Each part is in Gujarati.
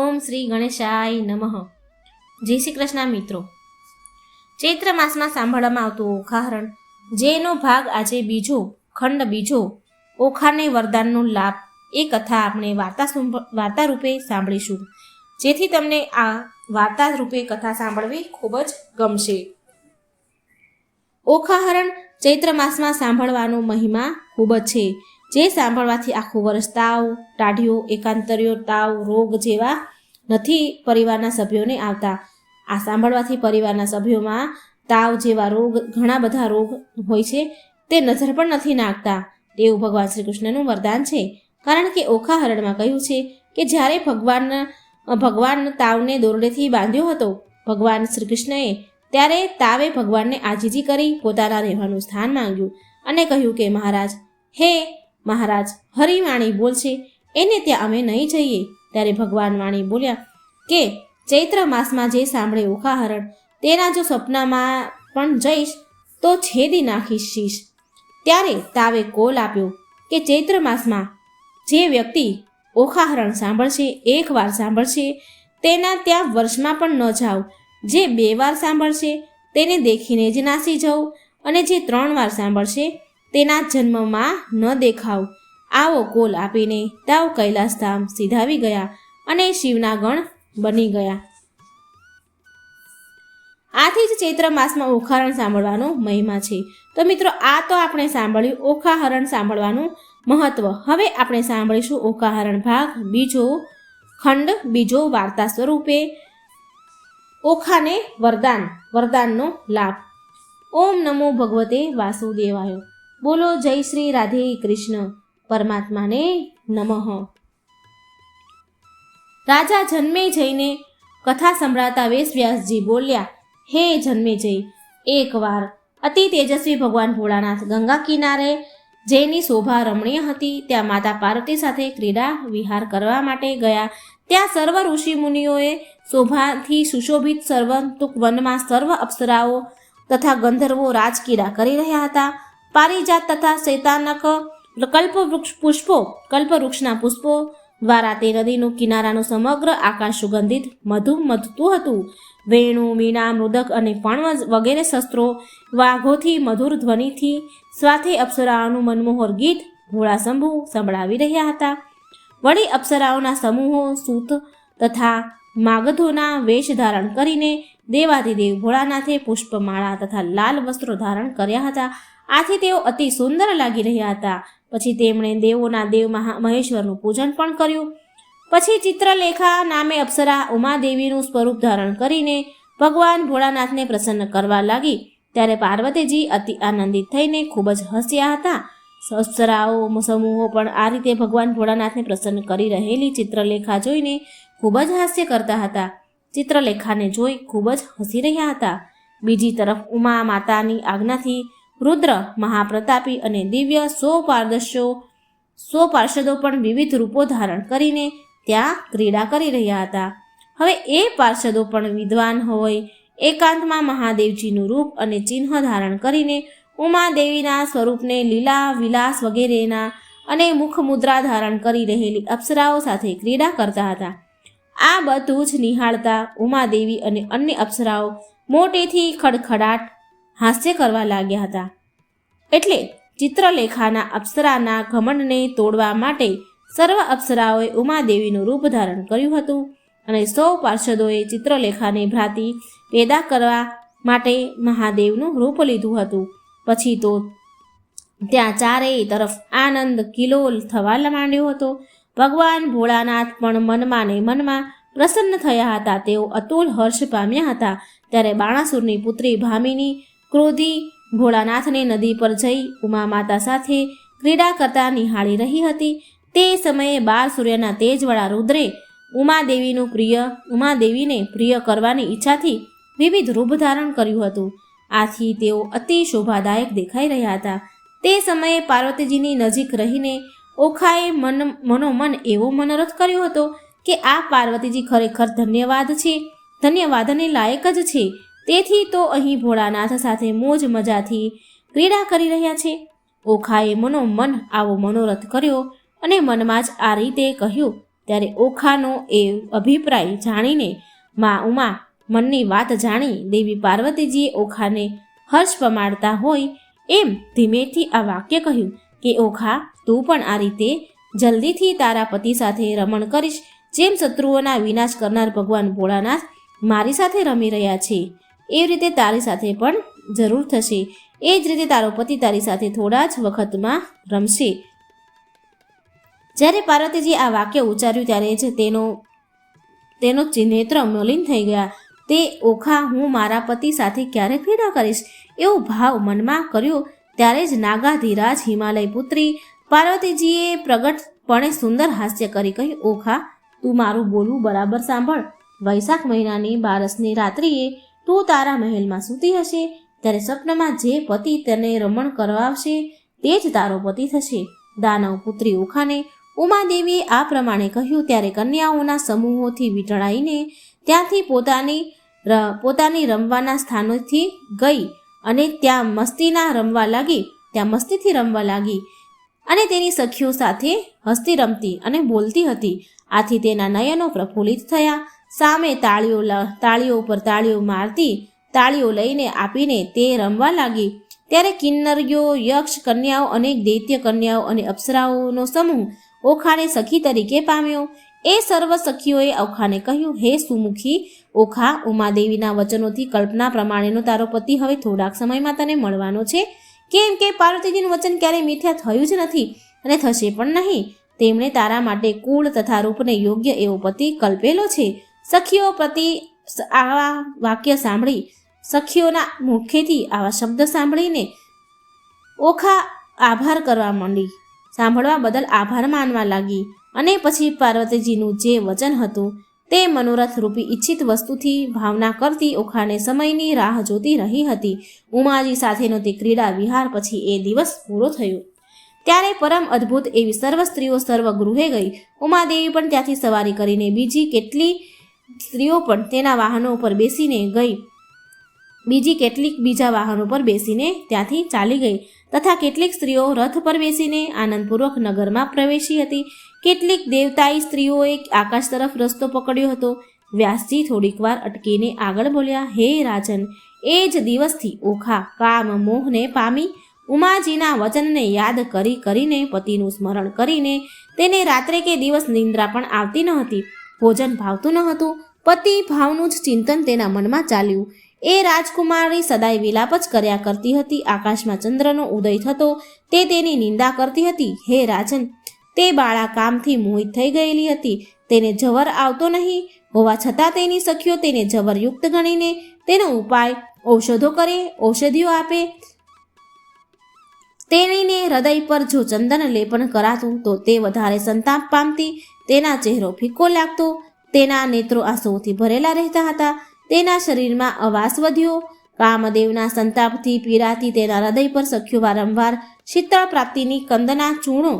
ઓમ શ્રી ગણેશાય નમઃ. જય શ્રી કૃષ્ણ મિત્રો. ચૈત્ર માસમાં સાંભળવામાં આવતું ઓખાહરણ જેનો ભાગ આજે બીજો, ખંડ બીજો, ઓખાને વરદાનનો લાભ, એ કથા આપણે વાર્તા વાર્તા રૂપે સાંભળીશું. જેથી તમને આ વાર્તા રૂપે કથા સાંભળવી ખૂબ જ ગમશે. ઓખાહરણ ચૈત્ર માસમાં સાંભળવાનો મહિમા ખૂબ જ છે. જે સાંભળવાથી આખું વર્ષ તાવ ટાઢીઓ, એકાંતરીઓ, તાવ, રોગ જેવા નથી પરિવારના સભ્યોને આવતા. આ સાંભળવાથી પરિવારના સભ્યોમાં તાવ જેવા રોગ, ઘણા બધા રોગ હોય છે, તે નજર પણ નથી નાખતા. તેવું ભગવાન શ્રી કૃષ્ણનું વરદાન છે. કારણ કે ઓખા હરણમાં કહ્યું છે કે જ્યારે ભગવાન ભગવાન તાવને દોરડેથી બાંધ્યો હતો, ભગવાન શ્રી કૃષ્ણએ ત્યારે તાવે ભગવાનને આજીજી કરી પોતાના રહેવાનું સ્થાન માંગ્યું અને કહ્યું કે મહારાજ, હે મહારાજ હરિવાણી બોલશે, એને ત્યાં અમે નહીં જઈએ. ત્યારે ભગવાન વાણી બોલ્યા, કે ચૈત્ર માસમાં જે સાંભળે ઓખાહરણ તેના જો સપનામાં પણ જઈશ, તો છેદી નાખીશ શીશ. ત્યારે તાવે કોલ આપ્યો કે ચૈત્ર માસમાં જે વ્યક્તિ ઓખાહરણ સાંભળશે એકવાર સાંભળશે, તેના ત્યાં વર્ષમાં પણ ન જાઓ જે બે વાર સાંભળશે, તેને દેખીને જ નાસી જાઉં અને જે ત્રણ વાર સાંભળશે તેના જન્મમાં ન દેખાવ. આવો કોલ આપીને તાવ કૈલાસ ધામ સીધાવી ગયા અને શિવના ગણ બની ગયા. આથી જ ચૈત્ર માસમાં ઓખારણ સાંભળવાનો મહિમા છે. તો મિત્રો, આ તો આપણે સાંભળ્યું ઓખાહરણ સાંભળવાનું મહત્વ. હવે આપણે સાંભળીશું ઓખાહરણ ભાગ બીજો, ખંડ બીજો, વાર્તા સ્વરૂપે ઓખાને વરદાન, વરદાનનો લાભ. ઓમ નમો ભગવતે વાસુદેવાય. બોલો જય શ્રી રાધે કૃષ્ણ, પરમાત્માને નમઃ. રાજા જન્મે જઈને કથા સંભળાતા વેશવ્યાસજી બોલ્યા, હે જન્મે જઈ એકવાર અતિ તેજસ્વી ભગવાન ભોળાનાથ ગંગા કિનારે જેની શોભા રમણીય હતી, ત્યાં માતા પાર્વતી સાથે ક્રીડા વિહાર કરવા માટે ગયા. ત્યાં સર્વ ઋષિ મુનિઓએ શોભાથી સુશોભિત સર્વતુક વનમાં સર્વ અપ્સરાઓ તથા ગંધર્વો રાજકીડા કરી રહ્યા હતા. પારિજાત તથા શૈતાનક કલ્પવૃક્ષ પુષ્પો કલ્પવૃક્ષના પુષ્પો દ્વારા તે નદીનું કિનારાનું સમગ્ર આકાશ સુગંધિત મધુ મધતું હતું. વેણુ, મીણા, મૃદક અને પણવ વગેરે શસ્ત્રો, વાઘોથી મધુર ધ્વનિથી સાથે અપ્સરાઓનું મનમોહર ગીત ભોળા શંભુ સંભળાવી રહ્યા હતા. વળી અપ્સરાઓના સમૂહો સૂત તથા માગધોના વેશ ધારણ કરીને દેવાધિદેવ ભોળાનાથે પુષ્પમાળા તથા લાલ વસ્ત્રો ધારણ કર્યા હતા. આથી તેઓ અતિ સુંદર લાગી રહ્યા હતા. પછી તેમણે દેવોના દેવ મહા મહેશ્વરનું પૂજન પણ કર્યું. પછી ચિત્રલેખા નામે અપ્સરા ઉમાદેવીનું સ્વરૂપ ધારણ કરીને ભગવાન ભોળાનાથને પ્રસન્ન કરવા લાગી. ત્યારે પાર્વતીજી અતિ આનંદિત થઈને ખૂબ જ હસ્યા હતા. અપ્સરાઓ, સમૂહો પણ આ રીતે ભગવાન ભોળાનાથને પ્રસન્ન કરી રહેલી ચિત્રલેખા જોઈને ખૂબ જ હાસ્ય કરતા હતા. ચિત્રલેખાને જોઈ ખૂબ જ હસી રહ્યા હતા. બીજી તરફ ઉમા માતાની આજ્ઞાથી રુદ્ર, મહાપ્રતાપી અને દિવ્ય સો પારદર્શો સો પાર્ષદો પણ વિવિધ રૂપો ધારણ કરીને ત્યાં ક્રીડા કરી રહ્યા હતા. હવે એ પાર્ષદો પણ વિદ્વાન હોય. એકાંતમાં મહાદેવજીનું રૂપ અને ચિહ્ન ધારણ કરીને ઉમાદેવીના સ્વરૂપને લીલા, વિલાસ વગેરેના અને મુખ મુદ્રા ધારણ કરી રહેલી અપ્સરાઓ સાથે ક્રીડા કરતા હતા. આ બધું જ નિહાળતા ઉમાદેવી અને અન્ય અપ્સરાઓ મોટેથી ખડખડાટ હાસ્ય કરવા લાગ્યા હતા. એટલે ચિત્રલેખાના અપ્સરાના ઘમંડને તોડવા માટે સર્વ અપ્સરાઓએ ઉમાદેવીનું રૂપ ધારણ કર્યું હતું અને સૌ પાર્ષદોએ ચિત્રલેખાની ભ્રાતિ પેદા કરવા માટે મહાદેવનું રૂપ લીધું હતું. પછી તો ત્યાં ચારેય તરફ આનંદ કિલોલ થવા માંડ્યો હતો. ભગવાન ભોળાનાથ પણ મનમાં ને મનમાં પ્રસન્ન થયા હતા. તેઓ અતુલ હર્ષ પામ્યા હતા. ત્યારે બાણાસુરની પુત્રી ભામિની ક્રોધી ભોળાનાથને નદી પર જઈ ઉમા માતા સાથે ક્રીડા કરતા નિહાળી રહી હતી. તે સમયે બાર સૂર્યના તેજવાળા રુદ્રે ઉમાદેવીનું પ્રિય, ઉમાદેવીને પ્રિય કરવાની ઈચ્છાથી વિવિધ રૂપ ધારણ કર્યું હતું. આથી તેઓ અતિ શોભાદાયક દેખાઈ રહ્યા હતા. તે સમયે પાર્વતીજીની નજીક રહીને ઓખાએ મન, મનોમન એવો મનોરથ કર્યો હતો કે આ પાર્વતીજી ખરેખર ધન્યવાદ છે. ધન્યવાદને લાયક જ છે. તેથી તો અહીં ભોળાનાથ સાથે મોજ મજાથી ક્રીડા કરી રહ્યા છે. ઓખાએ મનોમન આવો મનોરથ કર્યો અને મનમાં જ આ રીતે કહ્યું, ત્યારે ઓખાનો એ અભિપ્રાય જાણીને મા ઉમા મનની વાત જાણી દેવી પાર્વતીજીએ ઓખાને હર્ષ પમાડતા હોય એમ ધીમેથી આ વાક્ય કહ્યું કે, ઓખા, તું પણ આ રીતે જલ્દીથી તારા પતિ સાથે રમણ કરીશ. જેમ શત્રુઓના વિનાશ કરનાર ભગવાન ભોળાનાથ મારી સાથે રમી રહ્યા છે. એ રીતે તારી સાથે પણ જરૂર થશે. એ જ રીતે તારો પતિ તારી સાથે થોડા જ વખતમાં રમશે. જ્યારે પાર્વતીજી આ વાક્ય ઉચ્ચાર્યું ત્યારે જ તેનો તેનો નેત્ર મલિન થઈ ગયા. તે ઓખા, હું મારા પતિ સાથે ક્યારે ભેડા કરીશ? એવો ભાવ મનમાં કર્યો. ત્યારે જ નાગાધીરાજ હિમાલય પુત્રી પાર્વતીજીએ પ્રગટપણે સુંદર હાસ્ય કરી કહ્યું, ઓખા, તું મારું બોલવું બરાબર સાંભળ. વૈશાખ મહિનાની બારસની રાત્રિએ તું તારા મહેલમાં સૂતી હશે, ત્યારે સ્વપ્નમાં જે પતિ તને રમણ કરવાવશે તે જ તારો પતિ થશે. દાનવ પુત્રી ઉખાને ઉમાદેવીએ આ પ્રમાણે કહ્યું ત્યારે કન્યાઓના સમૂહોથી વીંટળાઈને ત્યાંથી પોતાની પોતાની રમવાના સ્થાનોથી ગઈ અને ત્યાં મસ્તીના રમવા લાગી, ત્યાં મસ્તીથી રમવા લાગી અને તેની સખીઓ સાથે હસતી રમતી અને બોલતી હતી. આથી તેના નયનો પ્રફુલ્લિત થયા. સામે તાળીઓ તાળીઓ ઉપર તાળીઓ મારતી, તાળીઓ લઈને આપીને તે રમવા લાગી. ત્યારે કિન્નરીઓ યક્ષ કન્યાઓ અનેક દૈત્ય કન્યાઓ અને અપ્સરાઓનો સમૂહ ઓખાને સખી તરીકે પામ્યો. એ સર્વ સખીઓએ ઓખાને કહ્યું, હે સુમુખી, ઓખા, ઉમાદેવીના વચનોથી કલ્પના પ્રમાણેનો તારો પતિ હવે થોડાક સમયમાં તને મળવાનો છે. કેમ કે પાર્વતીજીનું વચન ક્યારેય મિથ્યા થયું જ નથી અને થશે પણ નહીં. તેમણે તારા માટે કુળ તથા રૂપને યોગ્ય એવો પતિ કલ્પેલો છે. સખીઓ પ્રતિ આવા વાક્ય સાંભળી સખીઓના મુખેથી આવા શબ્દ સાંભળીને ઓખા આભાર કરવા માંડી. સાંભળવા બદલ આભાર માનવા લાગી અને પછી પાર્વતીજીનું જે વચન હતું તે મનોરથ રૂપી ઈચ્છિત વસ્તુથી ભાવના કરતી ઓખાને સમયની રાહ જોતી રહી હતી. ઉમાજી સાથેનો તે ક્રીડા વિહાર પછી એ દિવસ પૂરો થયો. ત્યારે પરમ અદ્ભુત એવી સર્વ સ્ત્રીઓ સર્વ ગૃહે ગઈ. ઉમાદેવી પણ ત્યાંથી સવારી કરીને બીજી કેટલી સ્ત્રીઓ પણ તેના વાહનો ઉપર બેસીને ગઈ. બીજી કેટલીક બીજા વાહનો પર બેસીને ત્યાંથી ચાલી ગઈ તથા કેટલીક સ્ત્રીઓ રથ પર બેસીને આનંદપૂર્વક નગરમાં પ્રવેશી હતી. કેટલીક દેવતાઈ સ્ત્રીઓએ આકાશ તરફ રસ્તો પકડ્યો હતો. વ્યાસજી થોડીક વાર અટકીને આગળ બોલ્યા, હે રાજન, એ જ દિવસથી ઓખા, કામ, મોહને પામી ઉમાજીના વચનને યાદ કરી કરીને પતિનું સ્મરણ કરીને તેને રાત્રે કે દિવસ નિંદ્રા પણ આવતી ન હતી. ભોજન ભાવતું ન હતું. પતિ ભાવનું જ ચિંતન તેના મનમાં ચાલ્યું. એ રાજકુમારી સદાય વિલાપ જ કર્યા કરતી હતી. આકાશમાં ચંદ્રનો ઉદય થતો તે તેની નિંદા કરતી હતી. હે રાજન, તે બાળા કામથી મોહિત થઈ ગયેલી હતી. તેને જવર આવતો નહીં. હોવા છતાં તેની સખીઓ તેને જવરયુક્ત ગણીને તેનો ઉપાય ઔષધો કરે, ઔષધિઓ આપે તેણીને હૃદય પર જો ચંદન લેપન કરાતું, તો તે વધારે સંતાપ પામતી, તેના ચહેરો ફીકો લાગતો, તેના નેત્રો આંસુઓથી ભરેલા રહેતા હતા, તેના શરીરમાં અવાસ વધ્યો, કામદેવના સંતાપથી પીડાતી તેના હૃદય પર સખ્યો વારંવાર શીતળ પ્રાપ્તિની કંદના ચૂર્ણો,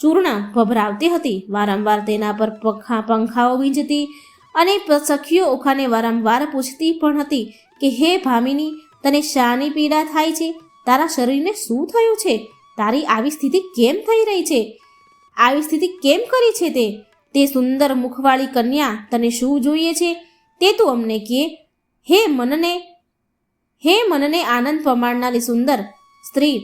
ચૂર્ણ ભભરાવતી હતી, વારંવાર તેના પર પંખા પંખાઓ વીંજતી અને સખીઓ ઓખાને વારંવાર પૂછતી પણ હતી કે, હે ભામિની, તને શાની પીડા થાય છે? તારા શરીરને શું થયું છે? તારી આવી સ્થિતિ કેમ થઈ રહી છે? આવી સ્થિતિ કેમ કરી છે તે? તે સુંદર મુખવાળી કન્યા તને શું જોઈએ છે? તે તું અમને કહે હે મનને હે મનને આનંદ પમાડનારી સુંદર સ્ત્રી,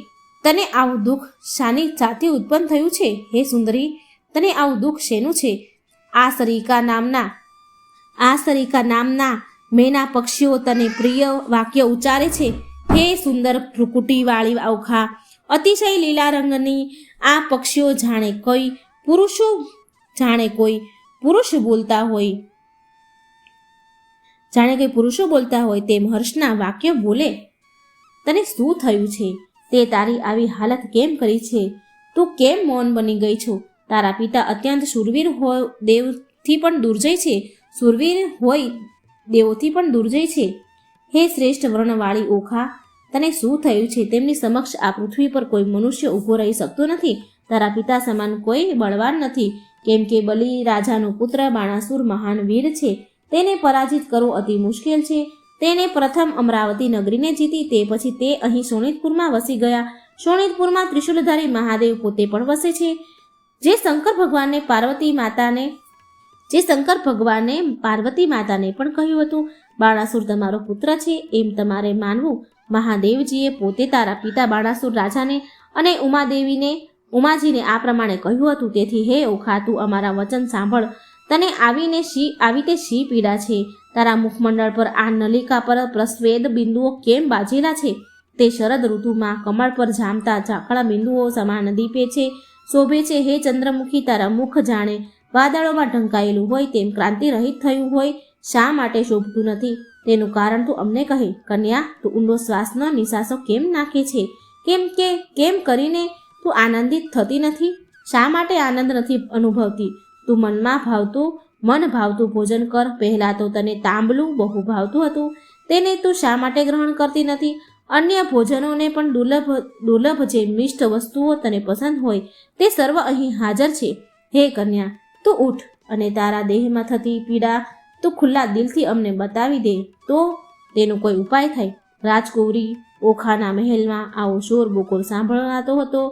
તને આવું દુઃખ શાની સાથે ઉત્પન્ન થયું છે? હે સુંદરી, તને આવું દુઃખ શેનું છે? આ સરિકા નામના, આ સરિકા નામના મેના પક્ષીઓ તને પ્રિય વાક્ય ઉચ્ચારે છે. હે સુંદર ભ્રુકુટીવાળી અવખા અતિશય લીલા રંગની આ પક્ષીઓ જાણે કોઈ, પુરુષો જાણે કોઈ, પુરુષ બોલતા હોય. જાણે કોઈ પુરુષો બોલતા હોય તેમ હર્ષના વાક્ય બોલે, તને શું થયું છે? તે તારી આવી હાલત કેમ કરી છે? તું કેમ મૌન બની ગઈ છો? તારા પિતા અત્યંત સુરવીર હોય દેવથી પણ દુર્જય છે. સુરવીર હોય, દેવોથી પણ દુર્જય છે. હે શ્રેષ્ઠ વર્ણવાળી ઓખા, તને શું થયું છે? તેમની સમક્ષ આ પૃથ્વી પર કોઈ મનુષ્ય ઊભો રહી શકતો નથી. તારા પિતા સમાન કોઈ બળવાન નથી. કેમ કે બલિ રાજાનો પુત્ર બાણાસુર મહાન વીર છે. તેને પરાજિત કરવો અતિ મુશ્કેલ છે. તેણે પ્રથમ અમરાવતી નગરીને જીતી, તે પછી તે અહીં સોનિતપુરમાં વસી ગયા. સોનિતપુરમાં ત્રિશુલધારી મહાદેવ પોતે પણ વસે છે. જે શંકર ભગવાનને પાર્વતી માતાને, જે શંકર ભગવાને પાર્વતી માતાને પણ કહ્યું હતું. બાણાસુર તમારો પુત્ર છે એમ તમારે માનવું. મહાદેવજીએ પોતે તારા પિતા બાણાસુર રાજાને અને ઉમાદેવીને, ઉમાજીને આ પ્રમાણે કહ્યું હતું. તેથી, હે ઓખા, તું અમારા વચન સાંભળ. તને આવીને શી, આવી તે શી પીડા છે? તારા મુખમંડળ પર આ નલિકા પર પ્રસ્વેદ બિંદુઓ કેમ બાજેલા છે? તે શરદ ઋતુમાં કમળ પર જામતા ઝાકળા બિંદુઓ સમાન દીપે છે, શોભે છે. હે ચંદ્રમુખી, તારા મુખ જાણે વાદળોમાં ઢંકાયેલું હોય તેમ ક્રાંતિ રહિત થયું હોય. શા માટે શોભતું નથી? તેનું કારણ તું અમને કહે, કન્યા, તું ઊંડો શ્વાસનો નિશાસો કેમ નાખે છે? કેમ કે, કેમ કરીને તું આનંદિત થતી નથી? શા માટે આનંદ નથી અનુભવતી? તું મનમાં ભાવતું, મન ભાવતું ભોજન કર. પહેલાં તો તને તાંબલું બહુ ભાવતું હતું. તેને તું શા માટે ગ્રહણ કરતી નથી? અન્ય ભોજનોને પણ દુર્લભ દુર્લભ જે મિષ્ટ વસ્તુઓ તને પસંદ હોય, તે સર્વ અહીં હાજર છે. હે કન્યા, તું ઉઠ અને તારા દેહમાં થતી પીડા તું ખુલ્લા દિલથી અમને બતાવી દે તો તેનો કોઈ ઉપાય થાય. રાજકુંવરી ઓખાના મહેલમાં આવો શોર બોકોર સાંભળાતો હતો.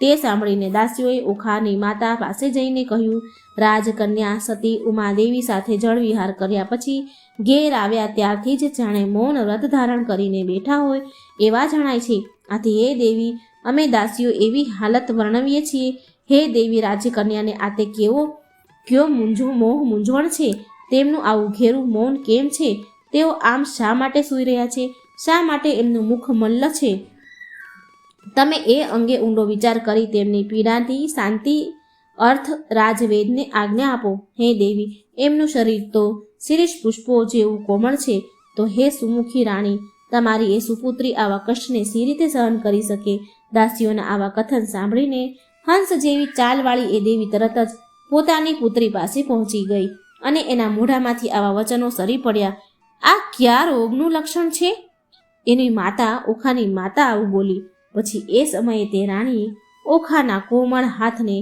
તે સાંભળીને દાસીઓએ ઓખાની માતા પાસે જઈને કહ્યું, રાજકન્યા સતી ઉમાદેવી સાથે જળવિહાર કર્યા પછી ઘેર આવ્યા ત્યારથી જ જાણે મૌન વ્રત ધારણ કરીને બેઠા હોય એવા જણાય છે. આથી હે દેવી, અમે દાસીઓ એવી હાલત વર્ણવીએ છીએ. હે દેવી, રાજકન્યાને આતે કેવો, કયો મૂંઝો મોહ મૂંઝવણ છે? તેમનું આવું ઘેરું મૌન કેમ છે? તેઓ આમ શા માટે સૂઈ રહ્યા છે? શા માટે એમનું મુખ મલ્લ છે? તમે એ અંગે ઊંડો વિચાર કરી તેમની પીડાથી, શાંતિ, અર્થ રાજવેદને આજ્ઞા આપો. હે દેવી, એમનું શરીર તો શિરીષ પુષ્પો જેવું કોમળ છે. તો હે સુમુખી રાણી, તમારી એ સુપુત્રી આવા કષ્ટને સી રીતે સહન કરી શકે? દાસીઓના આવા કથન સાંભળીને હંસ જેવી ચાલવાળી એ દેવી તરત જ પોતાની પુત્રી પાસે પહોંચી ગઈ. અને એના મોઢામાંથી આવા વચનો સરી પડ્યા. આ ક્યાં રોગનું લક્ષણ છે? એની માતા ઓખાની માતા આવું બોલી. પછી એ સમયે તે રાણીએ ઓખાના કોમળ હાથને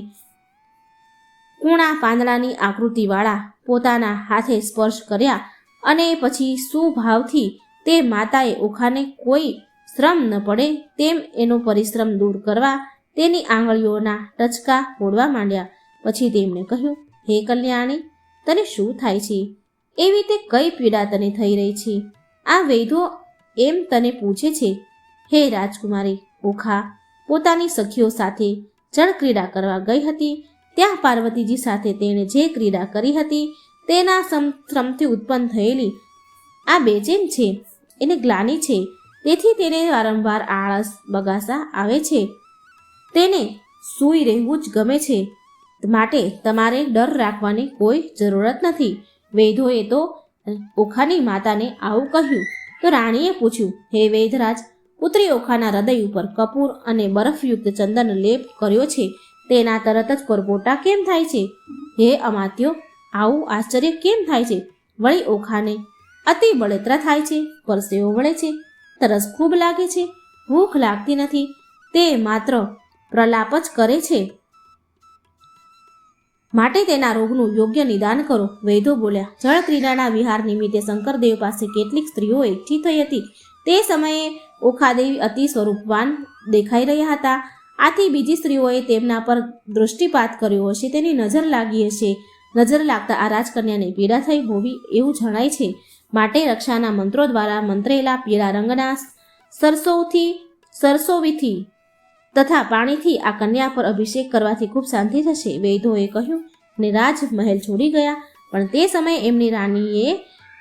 કૂણા પાંદડાની આકૃતિવાળા પોતાના હાથે સ્પર્શ કર્યા અને પછી સુભાવથી તે માતાએ ઓખાને કોઈ શ્રમ ન પડે તેમ એનો પરિશ્રમ દૂર કરવા તેની આંગળીઓના ટચકા ફોડવા માંડ્યા. પછી તેમણે કહ્યું, હે કલ્યાણી તને શું થાય છે? એવી તે કઈ પીડા તને થઈ રહી છે? આ વૈધો એમ તને પૂછે છે, હે રાજકુમારી, ઓખા, પોતાની સખીઓ સાથે જળ ક્રીડા કરવા ગઈ હતી. ત્યાં પાર્વતીજી સાથે તેણે જે ક્રીડા કરી હતી, તેના શ્રમથી ઉત્પન્ન થયેલી આ બેચેન છે. એને ગ્લાની છે. તેથી તેને વારંવાર આળસ, બગાસા આવે છે. તેને સૂઈ રહેવું જ ગમે છે. માટે તમારે ડર રાખવાની કોઈ જરૂરત નથી. વૈધોએ તો ઓખાની માતાને આવું કહ્યું. તો રાણીએ પૂછ્યું, હે વૈધરાજ, પુત્રી ઓખાના હૃદય ઉપર કપૂર અને બરફયુક્ત ચંદન લેપ કર્યો છે. તેના તરત જ પરપોટા કેમ થાય છે? હે અમાત્યો, આવું આશ્ચર્ય કેમ થાય છે? વળી ઓખાને અતિ બળતરા થાય છે, પરસેવો વળે છે. તરસ ખૂબ લાગે છે. ભૂખ લાગતી નથી. તે માત્ર પ્રલાપ જ કરે છે. માટે તેના રોગનું યોગ્ય નિદાન કરો વૈદો બોલ્યા. જળ ક્રીડાના વિહાર નિમિત્તે શંકરદેવ પાસે કેટલીક સ્ત્રીઓ એકઠી થઈ હતી. તે સમયે ઓખાદેવી અતિ સ્વરૂપવાન દેખાઈ રહ્યા હતા. આથી બીજી સ્ત્રીઓએ તેમના પર દૃષ્ટિપાત કર્યો હશે, તેની નજર લાગી હશે. નજર લાગતા આ રાજકન્યાને પીડા થઈ હોવી એવું જણાય છે. માટે રક્ષાના મંત્રો દ્વારા મંત્રેલા પીળા રંગના સરસોથી, સરસોવીથી તથા પાણીથી આ કન્યા પર અભિષેક કરવાથી ખૂબ શાંતિ થશે. વૈદોએ કહ્યું અને રાજમહેલ છોડી ગયા, પણ તે સમયે એમની રાણીએ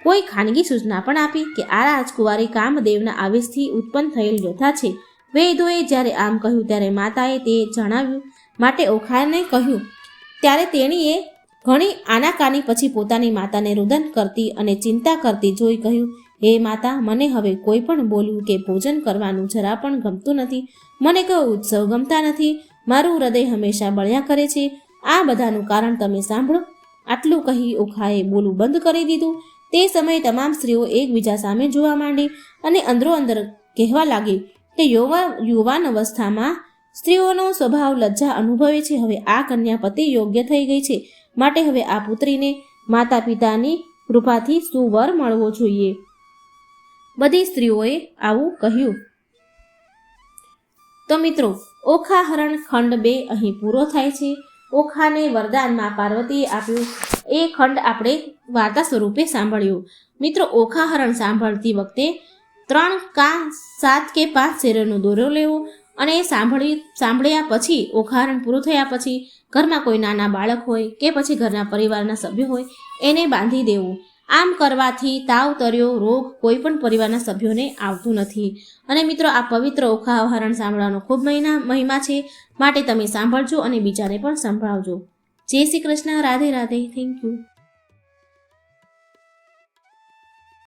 કોઈ ખાનગી સૂચના પણ આપી કે આ રાજકુમારી કામદેવના આવેશથી ઉત્પન્ન થયેલ યોદ્ધા છે. વૈદોએ જ્યારે આમ કહ્યું ત્યારે માતાએ તે જણાવ્યું. માટે ઓખાને કહ્યું, ત્યારે તેણીએ ઘણી આનાકાની પછી પોતાની માતાને રુદન કરતી અને ચિંતા કરતી જોઈ કહ્યું હે માતા, મને હવે કોઈ પણ બોલવું કે ભોજન કરવાનું જરા પણ ગમતું નથી. મને કયો ઉત્સવ ગમતા નથી. મારું હૃદય હંમેશા બળ્યા કરે છે. આ બધાનું કારણ તમે સાંભળો. આટલું કહી ઓખાએ બોલવું બંધ કરી દીધું. તે સમયે તમામ સ્ત્રીઓ એકબીજા સામે જોવા માંડી અને અંદરો અંદર કહેવા લાગી કે યુવા, યુવાન અવસ્થામાં સ્ત્રીઓનો સ્વભાવ લજ્જા અનુભવે છે. હવે આ કન્યા પતિ યોગ્ય થઈ ગઈ છે. માટે હવે આ પુત્રીને માતા પિતાની કૃપાથી સુવર મળવો જોઈએ. બધી સ્ત્રીઓએ આવું કહ્યું. તો મિત્રો, ઓખા હરણ ખંડ બે અહીં પૂરો થાય છે. ઓખાને વરદાનમાં પાર્વતીએ આપ્યું. એ ખંડ આપણે વાર્તા સ્વરૂપે સાંભળ્યું. મિત્રો, ઓખા હરણ સાંભળતી વખતે ત્રણ કા સાત કે પાંચ શેરનો દોરો લેવો અને સાંભળી, સાંભળ્યા પછી ઓખારણ પૂરું થયા પછી ઘરમાં કોઈ નાના બાળક હોય કે પછી ઘરના પરિવારના સભ્ય હોય, એને બાંધી દેવું. આમ કરવાથી તાવ તર્યો રોગ કોઈ પણ પરિવારના સભ્યોને આવતું નથી. અને મિત્રો, આ પવિત્ર ઓખા હરણ સાંભળવાનો ખૂબ મહિના, મહિમા છે. માટે તમે સાંભળજો અને બીજાને પણ સંભળાવજો. જય શ્રી કૃષ્ણ. રાધે રાધે. Thank you